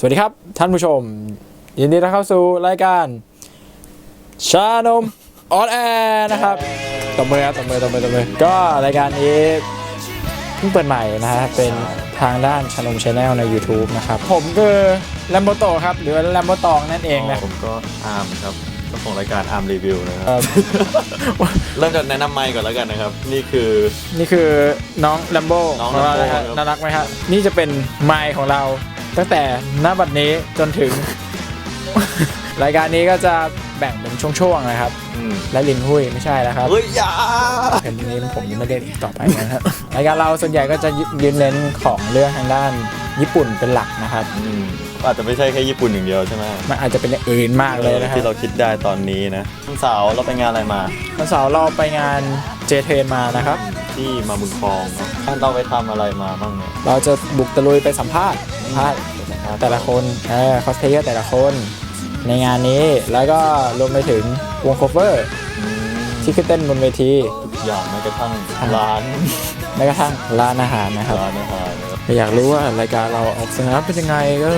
สวัสดีครับ ท่านผู้ชม ยินดีต้อนรับเข้าสู่รายการ ชานมออนแอร์นะครับตบมือครับตบมือตบมือตบมือก็รายการนี้เพิ่งเปิดใหม่นะฮะเป็นทางด้านชานมชาแนลใน YouTube นะครับ ผมคือแลมโบโตครับ หรือแลมโบตองนั่นเองนะ ผมก็อาร์มครับ ของรายการอาร์มรีวิวนะคเอ่รับอเริ่มจากแนะนำไมค์ก่อนแล้วกันนะครับ นี่คือ นี่คือน้องแลมโบน้องของเรานะฮะ Lambo ครับ น่ารักไหมครับนี่จะเป็นไมค์ของเราตั้งแต่หน้าบัดนี้จนถึง รายการนี้ก็จะแบ่งเป็นช่วงๆนะครับ อืมและลินหุ้ยไม่ใช่แล้วครับเฮ้ยอย่าแผ่นนี้ผมยังไม่เล่นอีกต่อไปนะครับ รายการเราส่วนใหญ่ก็จะยืนเน้นของเรื่องทางด้านญี่ปุ่นเป็นหลักนะครับ อืม อาจจะไม่ใช่แค่ญี่ปุ่นอย่างเดียวใช่ไหมมันอาจจะเป็นอย่างอื่นมากเลยนะครัที่บเราคิดได้ตอนนี้นะวันเสาร์เราไปงานอะไรมาวันเสาร์เราไปงานเจเทนมานะครับ ที่มาบุญคลองเนอะท่านเราไปทำอะไรมาบ้างเนี่ยเราจะบุกตะลุยไปสัมภาษณ์สัมภาษณ์แต่ละคนเออคอสเพลเยอร์แต่ละคน ในงานนี้แล้วก็รวมไปถึงวงโคเวอร์อืมที่ขึ้นเต้นบนเวทีทุกอย่างแม้กระทั่งร้านแม้กระทั่งร้านอาหารนะครับร้านอาหารนะครับ อยากรู้ว่ารายการเราออกสนามเป็นยังไงก็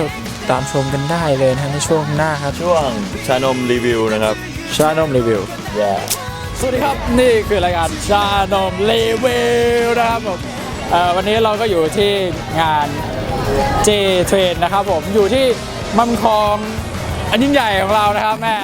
ตามชมกันได้เลยนะในช่วงหน้าครับ ช่วงชานมรีวิวนะครับชานมรีวิวอย่าสวัสดีครับ นี่คือรายการชานมรีวิวนะครับผมเอ่อวันนี้เราก็อยู่ที่งาน J Train นะครับผมอยู่ที่มัมคลองอันยิ่งใหญ่ของเรานะครับแม่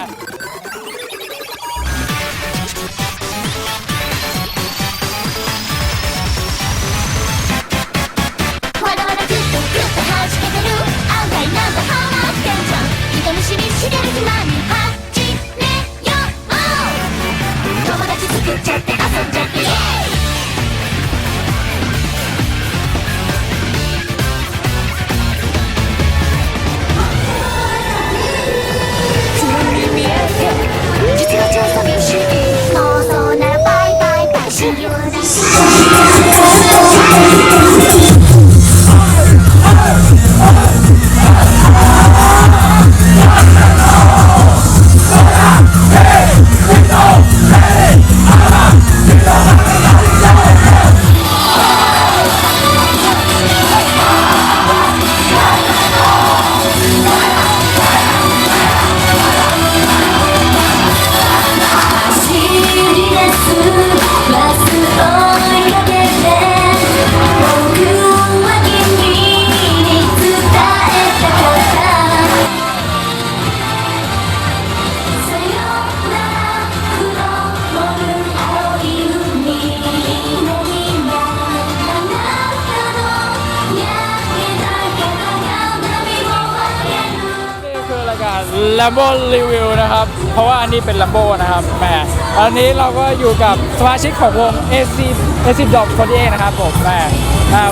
การ Lambo Review นะครับ เพราะว่าอันนี้เป็น Lambo นะครับแหม่อันนี้เราก็อยู่กับสมาชิกของวง AC AC Dog 48นะครับผมแหม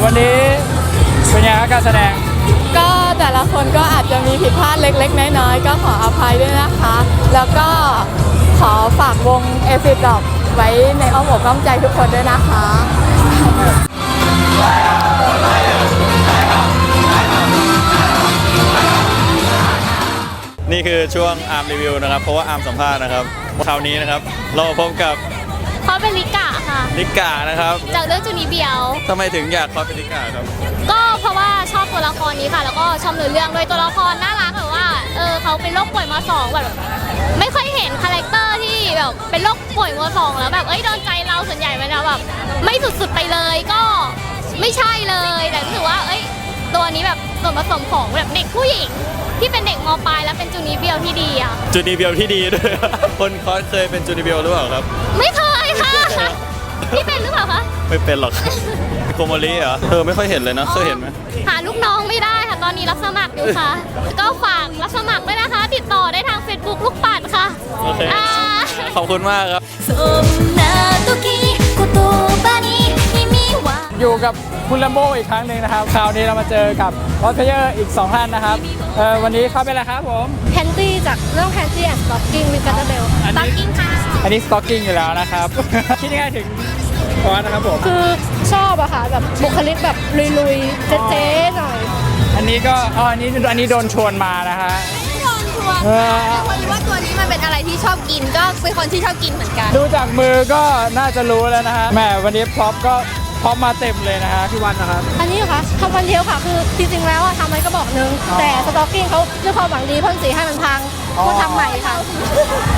วันนี้เป็นไงครับการแสดง ก็แต่ละคนก็อาจจะมีผิดพลาดเล็ก ๆ น้อยๆ ก็ขออภัยด้วยนะคะ แล้วก็ขอฝากวงเอฟิดอกไว้ในอ้อมอกอ้อมใจทุกคนด้วยนะคะ นี่คือช่วงอาร์มรีวิวนะครับ เพราะว่าอาร์มสัมภาษณ์นะครับคราวนี้นะครับ เราพบกับเขาเป็นลิกะค่ะนิกานะครับจากเรื่องจูนีเบียว ทำไมถึงอยากคอสเป็นนิกาครับ ก็เพราะว่าชอบตัวละครนี้ค่ะ แล้วก็ชอบเนื้อเรื่องด้วยตัวละครน่ารักแบบว่าเออเขาเป็นโรคป่วยมสองแบบไม่ค่อยเห็นคาแรคเตอร์ที่แบบเป็นโรคป่วยมสองแล้วแบบเอ้ยโดนใจเราส่วนใหญ่มันจะแบบไม่สุดๆไปเลยก็ไม่ใช่เลยแต่รู้สึกว่าเอ้ยตัวนี้แบบ ส่วนผสมของแบบเด็กผู้หญิง ที่เป็นเด็กมปลายแล้วเป็นจูนีเบียวที่ดีอะ จูนิเบียวที่ดีด้วย คนคอสเคยเป็นจูนิเบียวหรือเปล่าครับ ไม่เคยค่ะพี่เป็นหรือเปล่าคะ ไม่เป็นหรอกโคโมริเหรอเธอไม่ค่อยเห็นเลยนะ เคยเห็นไหมหาลูกน้องไม่ได้ค่ะตอนนี้รับสมัครอยู่ค่ะ ก็ฝากรับสมัครด้วยนะคะ ติดต่อได้ทาง Facebook ลูกปัดค่ะ โอเคอ่าขอบคุณมากครับ อยู่กับคุณ Lambo อีกครั้งหนึ่งนะครับ คราวนี้เรามาเจอกับคอสเพลเยอร์อีก2ท่านนะครับเอ่อวันนี้เขาเป็นอะไรครับผม แพนตี้จากเรื่องแพนตี้แอนด์สต็อกกิ้งวิกาเบลอันปักนี้กิ่งค่ะ อันนี้สต็อกกิ้งอยู่แล้วนะครับ คิดยังไงถึงคอสนะครับผม คือชอบอะค่ะแบบบุคลิกแบบลุยๆ เจ๊ๆหน่อย อันนี้ก็อ๋ออันนี้อันนี้โดนชวนมานะฮะโดนชวนเออพอดีว่าตัวนี้มันเป็นอะไรที่ชอบกินก็เป็นคนที่ชอบกินเหมือนกัน ดูจากมือก็น่าจะรู้แล้วนะฮะแหมวันนี้พร็อพก็ พพร้อมมาเต็มเลยนะฮะพี่วันนะครับ อันนี้เหรอคะทำวันเดียวค่ะคือจริงๆแล้วอะทำไว้ก็บอกนึง อ๋อ แต่สต็อกกิ้งเขาด้วยความหวังดีพ่นสีให้มันพังอ๋อก็ทำใหม่ค่ะ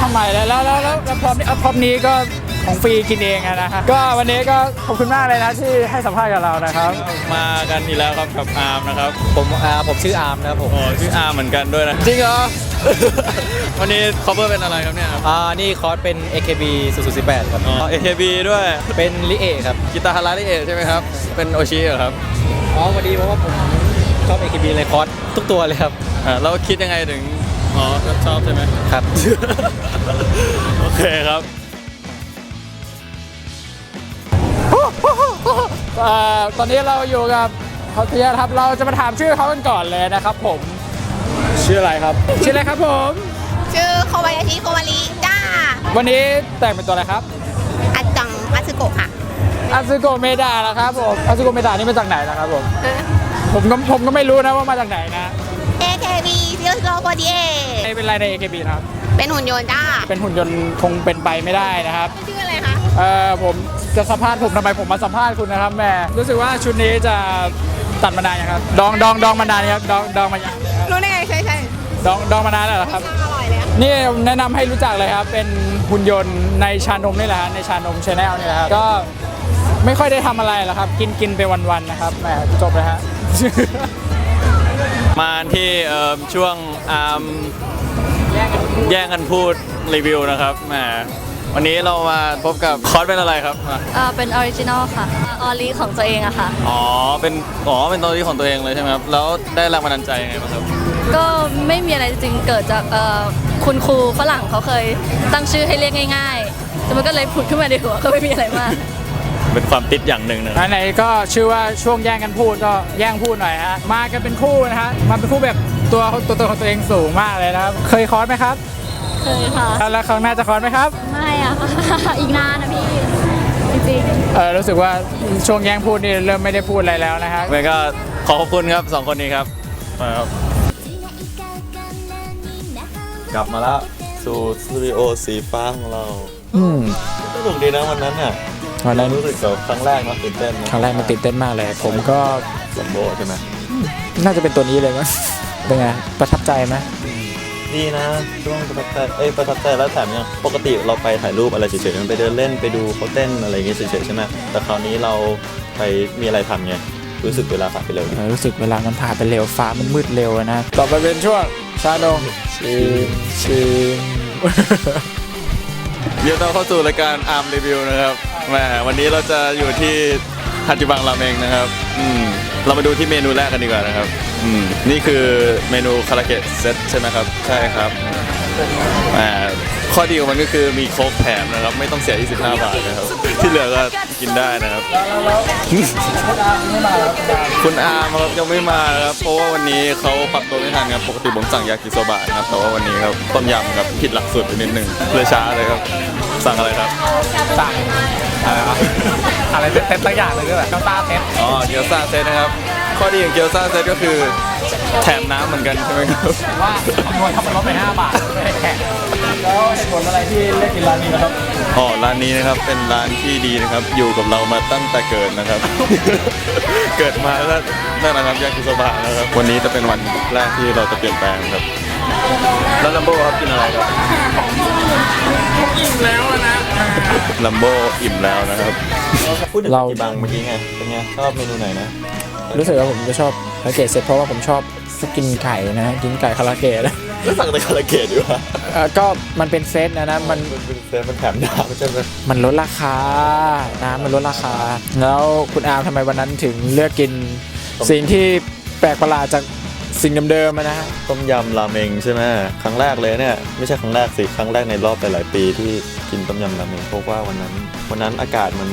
ทำไมแล้วแล้วแล้วแล้วแล้วพร้อมนี้เอาพร้อมนี้ก็ของฟรีกินเองอะนะฮะก็วันนี้ก็ขอบคุณมากเลยนะที่ให้สัมภาษณ์กับเรานะครับ มากันอีกแล้วครับกับอาร์มนะครับผมอ่าผมชื่ออาร์มนะครับผมโอ้ชื่ออาร์มเหมือนกันด้วยนะ จริงเหรอ วันนี้ cover เป็นอะไรครับเนี่ยครับอ่านี่คอร์สเป็น AKB 008ครับ อ๋อ AKB ด้วยเป็นลิเอะครับ กีตาร์ฮาราริเอะใช่ไหมครับ เป็นโอชิเหรอครับอ๋อพอดีเพราะว่าผมชอบ AKB เลยคอร์สทุกตัวเลยครับ อ่าเราคิดยังไงถึงอ๋อชอบใช่ไหม ครับ โอเคครับเอ่อตอนนี้เราอยู่กับเขาเทียครับ เราจะมาถามชื่อเขากันก่อนเลยนะครับผม ชื่ออะไรครับ ชื่ออะไรครับผม ชื่อโคบายาชิโควาริจ้าวันนี้แต่งเป็นตัวอะไรครับอัดจังมัตสึโกะค่ะอาซึโกะเมดาแล้วครับผมอาซึโกะเมดานี่มาจากไหนนะครับผมผมก็ผมก็ไม่รู้นะว่ามาจากไหนนะ AKB ซีโร่โฟดีเอไม่เป็นไรใน AKB นะครับ เป็นหุ่นยนต์จ้าเป็นหุ่นยนต์คงเป็นไปไม่ได้นะครับชื่ออะไรคะเอ่อผมจะสัมภาษณ์ผมทำไมผมมาสัมภาษณ์คุณนะครับแม่รู้สึกว่าชุดนี้จะตัดมานานยังครับ ดองดองดองมานานยังครับดองดองมายังครับรู้ได้ไง ใช่ใช่ดองดองมานานแล้วเหรอครับอร่อยเลยอะนี่แนะนำให้รู้จักเลยครับ เป็นหุ่นยนต์ในชานมนี่แหละฮะในชานมชาแนลนี่แหละครับ ก็ไม่ค่อยได้ทำอะไรหรอกครับ กินกินไปวันๆนะครับแหมจบเลยฮะ มาที่เอ่อช่วงอาร์มแย่งกันพูดรีวิวนะครับแหม วันนี้เรามาพบกับคอร์สเป็นอะไรครับมาเอ่อเป็นออริจินอลค่ะออริของตัวเองอะค่ะ อ๋อเป็นอ๋อเป็นตัวที่ของตัวเองเลยใช่ไหมครับแล้วได้แรงบันดาลใจยังไงบ้างครับก็ไม่มีอะไรจริงๆเกิดจากเอ่อคุณครูฝรั่งเขาเคยตั้งชื่อให้เรียกง่ายๆแต่มันก็เลยผุดขึ้นมาในหัวก็ไม่มีอะไรมาก เป็นความติดอย่างหนึ่งนะครับไหนๆก็ชื่อว่าช่วงแย่งกันพูดก็แย่งพูดหน่อยฮะมากันเป็นคู่นะฮะมาเป็นคู่แบบตัวตัวตัวของตัวเองสูงมากเลยนะครับเคยคอร์สไหมครับ เคยค่ะ แล้วครั้งหน้าจะคอร์สไหมครับ ไม่อะอีกนานนะพี่ จริงๆ เออรู้สึกว่าช่วงแย่งพูดนี่เริ่มไม่ได้พูดอะไรแล้วนะฮะแล้วก็ขอขอบคุณครับสองคนนี้ครับมาครับ กลับมาแล้วสู่สตูดิโอสีฟ้าของเราอืมสนุกดีนะวันนั้นน่ะวันนั้นรู้สึกแบบครั้งแรกเนาะตื่นเต้นนะครั้งแรกมันตื่นเต้นมากเลย ผมก็ลัมโบใช่ไหมน่าจะเป็นตัวนี้เลยมั้งเป็นไงประทับใจไหม ดีนะช่วงประทับใจเอ้ยประทับใจแล้วแถมยังปกติเราไปถ่ายรูปอะไรเฉยๆมันไปเดินเล่นไปดูเขาเต้นอะไรอย่างเงี้ยเฉยๆใช่ไหมแต่คราวนี้เราไปมีอะไรทำไงรู้สึกเวลาผ่านไปเร็วดีเออรู้สึกเวลามันผ่านไปเร็วฟ้ามันมืดเร็วอะนะต่อไปเป็นช่วงชาดงชิมชิมเดี๋ยวเราเข้าสู่รายการอาร์มรีวิวนะครับแหมวันนี้เราจะอยู่ที่ฮัจิบังราเมงนะครับอืมเรามาดูที่เมนูแรกกันดีกว่านะครับ อืมนี่คือเมนูคาราเกะเซตใช่ไหมครับ ใช่ครับแหมข้อดีของมันก็คือมีโค้กแถมนะครับ ไม่ต้องเสีย 25 บาทนะครับ ที่เหลือก็กินได้นะครับ คุณอาร์มครับยังไม่มาครับเพราะว่าวันนี้เขาปรับตัวไม่ทันครับปกติผมสั่งยากิโซบะนะครับแต่ว่าวันนี้ครับต้มยำครับผิดหลักสูตรไปนิดหนึ่งเลยช้าเลยครับ สั่งอะไรครับ สั่งอะไรวะอะไรเต็มตั้งอย่างเลยด้วยแบบน้ำตาเต็มอ๋อเกี๊ยวซ่าเซตนะครับ ข้อดีของเกี๊ยวซ่าเซตก็คือแถมน้ำเหมือนกันใช่ไหมครับว่าคำนวณทำมันลดไป5บาทไม่ได้แข่งแล้วเหตุผลอะไรที่เลือกกินร้านนี้นะครับอ๋อร้านนี้นะครับเป็นร้านที่ดีนะครับ อยู่กับเรามาตั้งแต่เกิดนะครับ เกิดมาแล้วนั่นนะครับยากิโซบะนะครับ วันนี้จะเป็นวันแรกที่เราจะเปลี่ยนแปลงครับแล้วลัมโบ้ครับกินอะไรครับ อิ่มแล้วนะ ลัมโบ้อิ่มแล้วนะครับ พูดถึงเรากีบังเมื่อกี้ไง เป็นไง ชอบเมนูไหนนะ รู้สึกว่าผมจะชอบคาราเกะเซ็ตเพราะว่าผมชอบกินไก่นะฮะกินไก่คาราเกะนะแล้วสั่งแต่คาราเกะดีกว่าเอ่อก็มันเป็นเซตนะนะมันมันเป็นเซตมันแถมดาวใช่ไหมมันลดราคานะมันลดราคา แล้วคุณอาร์มทำไมวันนั้นถึงเลือกกิน สิ่งที่แปลกประหลาดจาก สิ่งเดิมๆอะนะฮะต้มยำราเมงใช่ไหมครั้งแรกเลยเนี่ยไม่ใช่ครั้งแรกสิครั้งแรกในรอบหลายๆปีที่กินต้มยำราเมงเพราะว่าวันนั้น วันนั้นอากาศมัน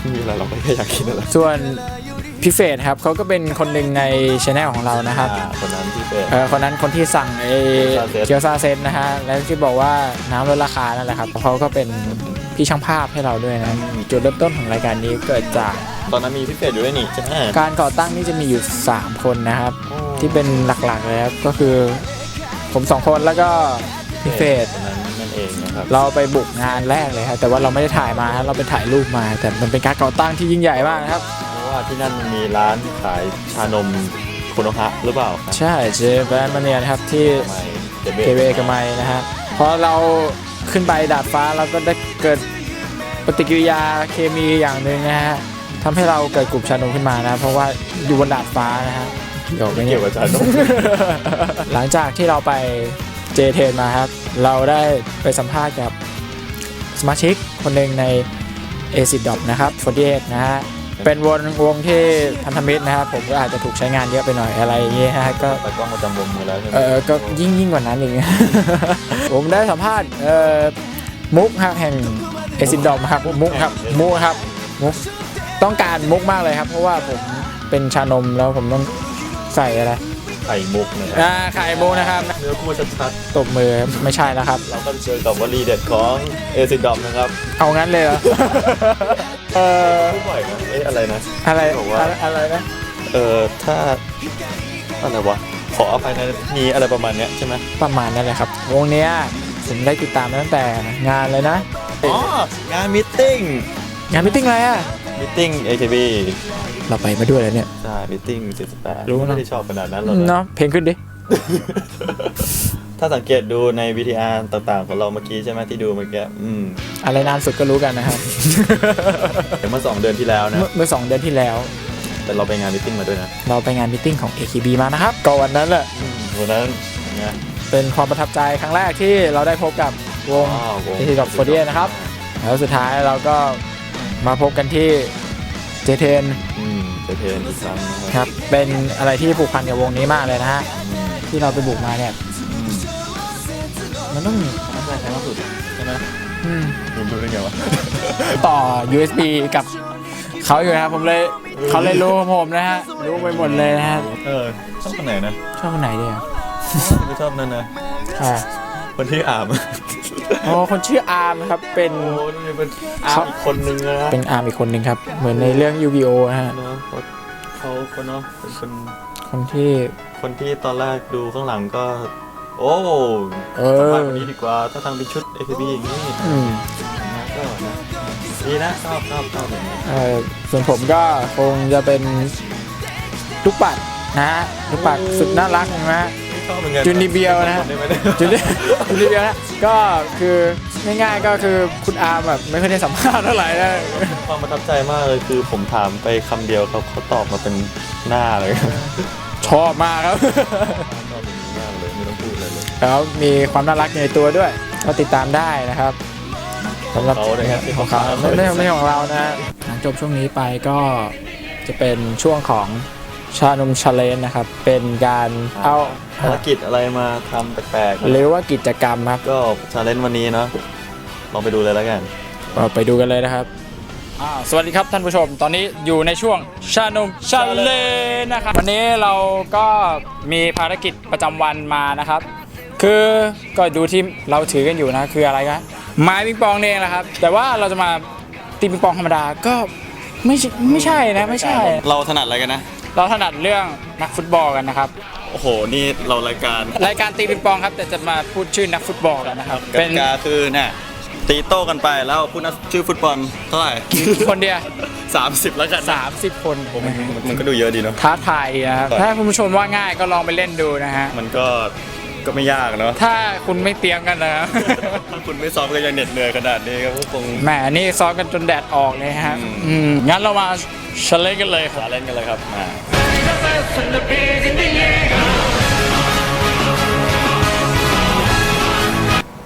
ไม่มีอะไรเราก็แค่อยากกินอะไรส่วนพี่เฟรดครับเขาก็เป็นคนหนึ่งในช anel ของเรานะครับอ่าคนนั้นที่เป็น เออคนนั้นคนที่สั่งไอ้เกี๊ยวซ่าเซ็ตเกียวซาเซนนะฮะแล้วที่บอกว่าน้ำลดราคานั่นแหละครับเขาก็เป็น พี่ช่างภาพให้เราด้วยนะ จุดเริ่มต้นของรายการนี้เกิดจากตอนนั้นมีพี่เป็ดอยู่ด้วยนี่ใช่ไหมการก่อตั้งนี่จะมีอยู่ 3 คนนะครับ ที่เป็นหลักๆเลยครับก็คือผมสองคนแล้วก็พี่เฟรดคนนั้นนั่นเเองนะครับเราไปบุกงานแรกเลยครับแต่ว่าเราไม่ได้ถ่ายมาครับเราไปถ่ายรูปมา แต่มันเป็นการก่อตั้งที่ยิ่งใหญ่มากนะครับเพราะว่าที่นั่นมีร้านขายชานมโคโนฮะหรือเปล่าครับใช่เจแปนมาเนียนะครับที่ไม่เกเวกบไมนะฮะพอเรา ขึ้นไปดาดฟ้าเราก็ได้เกิดปฏิกิริยาเคมีอย่างหนึ่งนะฮะทำให้เราเกิดกลุ่มชานมขึ้นมานะ เพราะว่าอยู่บนดาดฟ้านะฮะเกี่ยวไม่ไม่เกี่เกี่ยยววกับชานมหลังจากที่เราไปเจเทนมาครับ เราได้ไปสัมภาษณ์กับสมาชิกคนหนึ่งใน a c i d o p นะครับ48นะฮะ เป็นวงวงที่พันธมิตรนะครับผมก็อาจจะถูกใช้งานเยอะไปหน่อยอะไรอย่างเงี้ยฮะก็ตากล้องประจำวงอยู่แล้วใช่ไหมเออก็ยิ่งยิ่งกว่านั้นอีก ผมได้สัมภาษณ์เอ่อมุกครับแห่งเอซินดอมครับมุกครับมุกครับมุกต้องการมุกมากเลยครับ เพราะว่าผมเป็นชานมแล้วผมต้องใส่อะไรไข่มุกนะครับอ่าไข่มุกนะครับเนื้อคู่ชัดตบมือครับไม่ใช่แล้วครับ ๆเราก็เจอกับวลีเด็ดของเอซิดอมนะครับ เอางั้นเลยเหรอ เออผู้บ่อยนะเอ๊ะอะไรนะ อะไรบอกว่า อะไรอะไรนะเออถ้าอะไรวะขออภัยนะมีอะไรประมาณเนี้ยใช่ไหมประมาณนั้นแหละครับ วงเนี้ยผมได้ติดตามมาตั้งแต่งานเลยนะ อ๋องานมิทติ้งงานมิทติ้งอะไรอะ มิทติ้ง AKB เราไปมาด้วยแล้วเนี่ย ใช่มิทติ้ง48รู้นะ ไม่ได้ชอบขนาดนั้นหรอกนะเนาะเพลงขึ้นดิ ถ้าสังเกตดูใน VTR ต่างๆ ของเราเมื่อกี้ใช่ไหมที่ดูเมื่อกี้อืมอะไรนานสุดก็รู้กันนะครับ เดี๋ยวเมื่อสองเดือนที่แล้วนะ เมื่อเมื่อสองเดือนที่แล้ว แต่เราไปงานมิทติ้งมาด้วยนะเราไปงานมิทติ้งของ AKB มานะครับก็วันนั้นแหละอืมวันนั้นไงเป็นความประทับใจครั้งแรกที่เราได้พบกับวง ว้าววง AKB กับ48นะครับ แล้วสุดท้ายเราก็มาพบกันที่เจเทนอืมเจเทนอีกครั้งนะคครับรับเป็นอะไรที่ผูกพันกับวงนี้มากเลยนะฮะอืมที่เราไปบุกมาเนี่ยอื มมันต้องน่าจะครั้งล่าสุดใช่ไหมอืมคุณรู้ได้ไงวะต่อ USB กับเขาอยู่นะครับผมเลยเขาเลยรู้ผมนะฮะรู้ไปหมดเลยนะฮะเออชอบคนไหนนะชอบคนไหนดีอะไม่ชอบนั่นนะอ่าคนที่อาบอ๋อคนชื่ออาร์มครับเป็น โอ้นี่เป็นอาบอีกคนนึงเลยนะเป็นอาร์มอีกคนหนึ่งครับ เหมือนในเรื่องยูกิโอนะฮะเนอะเขาเขาคนเนาะเป็นคนคนที่คนที่ตอนแรกดูข้างหลังก็ โอ้เอสัมอภาษณ์คนนี้ดีกว่า ถ้าทางเป็นชุด AKB อย่างนี้อืมนะก็นะดีนะชอบชอบชอบแบบนี้เออส่วนผมก็คงจะเป็นลูกปัดนะฮะลูกปัดสุดน่ารักนะฮะ ไม่ชอบเหมือนกันจูนิเบียวนะฮะได้ไหมเนี่ยจุดเดียวจุดเดียวนะก็คือง่ายๆก็คือคุณอาร์มแบบไม่ค่อยได้สัมภาษณ์เท่าไหร่นะความประทับใจมากเลยคือผมถามไปคำเดียวเขาเขาตอบมาเป็นหน้าเลย ชอบมากครับ ชอบอ ไม่ต้องพูดอะไรเลยแล้วมีความน่ารักในตัวด้วย ก็ติดตามได้นะครับสำหรับเขานะครับที่ของเขาเขาตามไม่ไม่ไม่ของเรานะฮะหลังจบช่วงนี้ไปก็จะเป็นช่วงของชานมชาเลนนะครับ เป็นการเอาภารกิจอะไรมาทำแปลกๆหรือว่ากิจกรรมครับ ก็ชาเลนจ์วันนี้เนาะลองไปดูเลยแล้วกันเราไปดูกันเลยนะครับ สวัสดีครับท่านผู้ชม ตอนนี้อยู่ในช่วงชานมชาเลนนะครับวันนี้เราก็มีภารกิจประจำวันมานะครับ คือก็ดูที่เราถือกันอยู่นะคืออะไรครับไม้ปิงปองนี่เองแหละครับ แต่ว่าเราจะมาตีปิงปองธรรมดาก็ไม่ใช่ไม่ใช่นะไม่ใช่ เราถนัดอะไรกันนะ เราถนัดเรื่องนักฟุตบอลกันนะครับ โอ้โห นี่เรารายการ รายการตีปิงปองครับ แต่จะมาพูดชื่อนักฟุตบอลกันนะครับกติกาคือเนี่ย ตีโต้กันไปแล้วพูดนะชื่อฟุตบอลเท่าไหร่ คนเดียว 30 แล้วกันนะ30 คนมันมันก็ดูเยอะดีเนาะ ท้าทายดีนะครับถ้าคุณผู้ชมว่าง่ายก็ลองไปเล่นดูนะฮะ มันก็ก็ไม่ยากเนาะถ้าคุณไม่เตรียมกันนะครับ ถ้าคุณไม่ซ้อมก็ยังเหน็ดเหนื่อยขนาดนี้ก็คง แหมนี่ซ้อมกันจนแดดออกเลยฮะ อืม อืม งั้นเรามาเฉลยกันเลยครับ มาเล่นกันเลยครับมา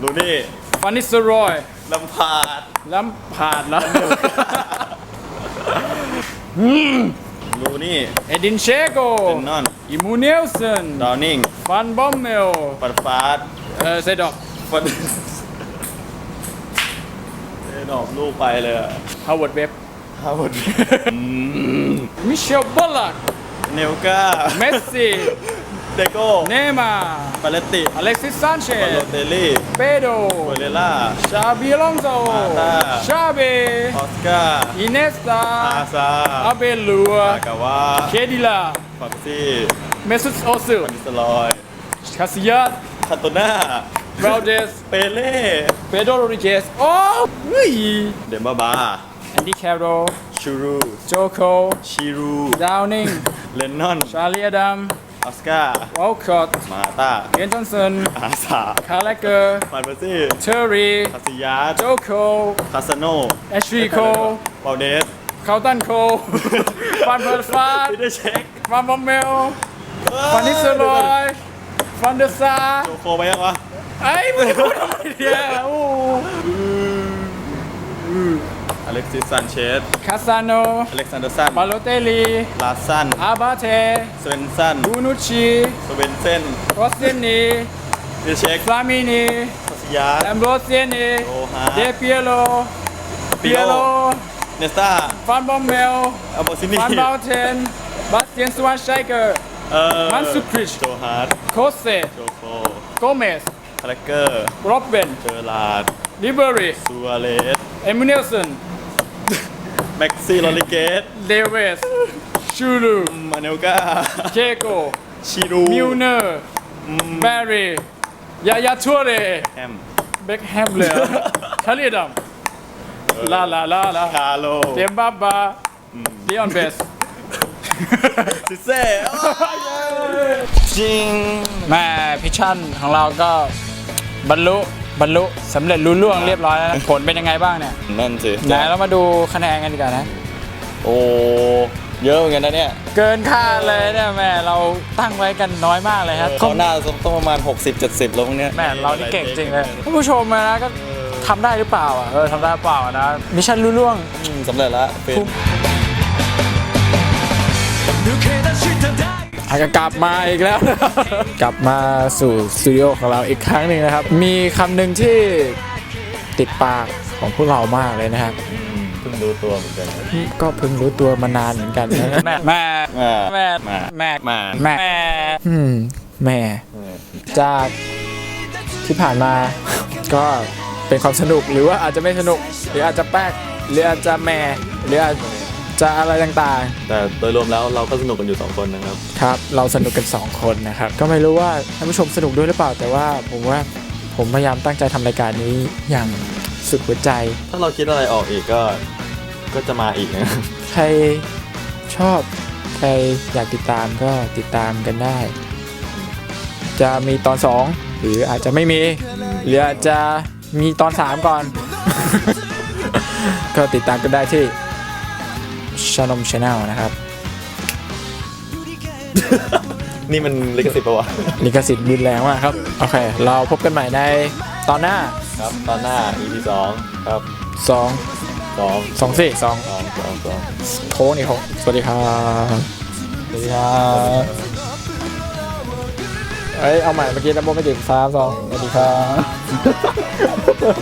ดูนี่ ฟานิสรอยลำพาดล้ำผ่านแล้วดูนี่เอดินเชโกเอนนอนอิมูเนลสันดาวนิงฟันบอมเมลปัดฟาดเออเซดอกปัดเอ็นออกลูกไปเลยอะฮาวเวิร์ดเว็บฮาวเวิร์ดมิเชลบอลลักเนลกา เมสซี่ เดโก้เนย์มาร์ปาเลตติอเล็กซิสซานเชบาโลเตลลี่เปโดโคเรล่าชาบีลองโซมาตาชาเบออสการ์อินเนสตาอาซาอาเบลัวอากาวะเคดิลาฟ็อกซี่เมซุสโอซิลนิสลอยคาซิยัสคาโตน่าเวลเดสเปเล่เปโดโรดิเกสโอ้ยเดมบ้าบาแอนดี้แคโรชูรูโจโคชิรูดาวนิงเลนนอนชาลีอดัม ออสการ์วอลคอตมาตาเคนจอนสันอาสาคาร์เลเกอร์ฟานเบอร์ซี่เทอร์รีคาซิยาโจโคคาสโนแอชลีโคเบลเดสคาตันโคฟันเพิร์ฟาดพีเตอร์เช็คฟันบอมเมลฟันนิสโรยฟันเดอร์ซาโจโคไปยังวะไอ้ยมึงพูดทำไมเนี่ยโอ้ อเล็กซิสซันเชสคาซาโนอเล็กซานเดอร์สันบาโลเตลีลาซันอาบาเทสเวนสันบูนุชีสเวนเซนโรสเซนีพีเตอร์เช็คฟลามินีคาซิยาแอมโบรเซนีโอฮาเดเปียโลเปียโลเนสตาฟันบอมเมลอัลโบซินีฟันบาเทนบาสเตียนสวานไชเกอร์เอ่อมันสุคริชโจฮาร์ดโคเซโจโคโกเมสคาแรคเกอร์โรบเบนเจอร์ลาร์ดลิเบอรีซูอาเลสเอมิเนลสัน แม็กซี่โรลิเกสเดวิสชูลูมาเนลกาเคโกชิรูมิลเนอร์แบร์รี่ยายาทัวเรแฮมเบคแฮมเลยคาริดัมลาลาลาลาคาโลเตมบาบาลีออนเบสซิเซ่จริงแม่พิชชั่นของเราก็บรรลุ บรรลุสำเร็จรุ่ล่วงเรียบร้อยแล้วนะผลเป็นยังไงบ้างเนี่ยนั่นสิไหนเรามาดูคะแนนกันดีกว่านะ โอ้ เยอะเหมือนกันนะเนี่ย เกินคาดเลยเนี่ยแม่เราตั้งไว้กันน้อยมากเลยครับเขาหน้าต้องประมาณ 60-70แล้วพวกเนี้ยแม่เรานี่เก่งจริงเลยท่านผู้ชมนะก็ทำได้หรือเปล่าอะเออทำได้หรือเปล่านะมิชชั่นรุ่ล่วงอืมสำเร็จแล้วเป็น อาจจะกลับมาอีกแล้ว กลับมาสู่สตูดิโอของเราอีกครั้งหนึ่งนะครับ มีคำหนึ่งที่ติดปากของพวกเรามากเลยนะครับ เพิ่งรู้ตัวเหมือนกันนะก็เพิ่งรู้ตัวมานานเหมือนกันนะแม่แม่แม่แม่แม่แม่แม่แม่อืมแม่จากที่ผ่านมา ก็เป็นความสนุกหรือว่าอาจจะไม่สนุก หรืออาจจะแป๊กหรืออาจจะแหม่หรืออาจ จะอะไรต่างแต่โดยรวมแล้วเราก็สนุกกันอยู่ 2 คนนะครับ ๆ ครับ เราสนุกกัน 2 คนนะครับ ก็ไม่รู้ว่าท่านผู้ชมสนุกด้วยหรือเปล่า แต่ว่าผมว่าผมพยายามตั้งใจทำรายการนี้อย่างสุดหัวใจ ถ้าเราคิดอะไรออกอีกก็ก็จะมาอีกนะใครชอบ ใครอยากติดตามก็ติดตามกันได้ จะมีตอน 2 หรืออาจจะไม่มี หรืออาจจะมีตอน 3 ก่อน ก็ติดตามกันได้ที่ ชานมชาแนลนะครับ นี่มันลิขสิทธิ์ปะวะ ลิขสิทธิ์รุนแรงมากครับ โอเค เราพบกันใหม่ในตอนหน้า ครับ ตอนหน้า EP 2ครับ2 2 2สิ2 2 2 2โค้งนี่โค้งสวัสดีครับสวัสดีครับเอ้ยเอาใหม่เมื่อกี้น้ำโมไม่ถึงสามสองสวัสดีครับ